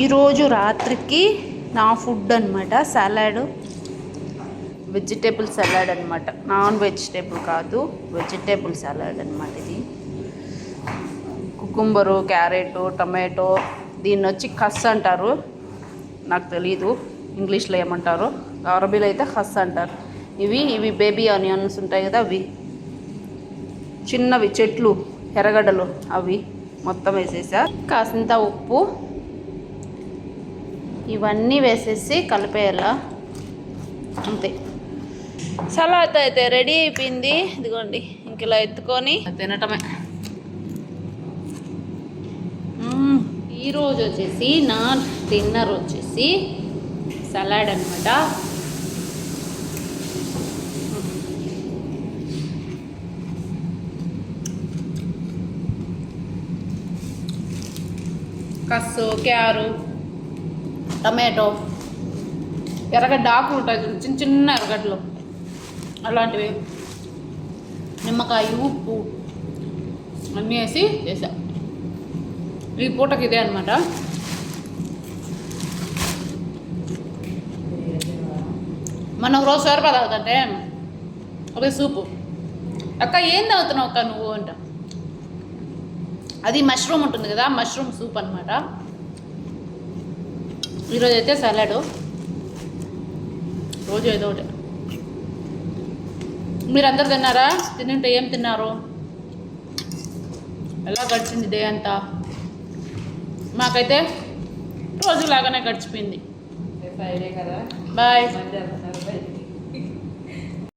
ఈరోజు రాత్రికి నా ఫుడ్ అనమాట సలాడ్ వెజిటేబుల్ సలాడ్ అనమాట నాన్ వెజిటేబుల్ కాదు వెజిటేబుల్ సలాడ్ అనమాట ఇది. కుకుంబరు క్యారెట్ టమాటో దీన్ని వచ్చి కస్ అంటారు. నాకు తెలీదు ఇంగ్లీష్లో ఏమంటారు? అరబీలో అయితే హస్ అంటారు. ఇవి ఇవి బేబీ ఆనియన్స్ ఉంటాయి కదా అవి. చిన్నవి చెట్లు ఎర్రగడ్డలు అవి మొత్తం వేసేసా. కాసింత ఉప్పు ఇవన్నీ వేసేసి కలిపేయాల? అంతే. సలాడ్ అయితే రెడీ అయిపోయింది. ఇదిగోండి ఇంక ఇలా ఎత్తుకొని. తినటమే. ఈరోజు వచ్చేసి నా డిన్నర్ వచ్చేసి సలాడ్ అనమాట కస్సు క్యారు టమాటో ఎర్రగడ్డ ఆకులు ఉంటాయి చిన్న చిన్న ఎర్రగడ్డలు. అలాంటివి నిమ్మకాయ ఉప్పు అన్నీ వేసి చేసా ఈ పూటకి ఇదే అనమాట మనం ఒక రోజు సోరపా తాగుతుంటే అదే సూపు. అక్క ఏం తాగుతున్నావు అక్క నువ్వు అంట. అది మష్రూమ్ ఉంటుంది కదా మష్రూమ్ సూప్ అనమాట ఈరోజు అయితే సలాడ్. రోజు ఏదో ఒకటి. మీరందరు తిన్నారా? తింటే ఏం తిన్నారు? ఎలా గడిచింది డే అంతా? మాకైతే రోజులాగానే గడిచిపోయింది. బాయ్.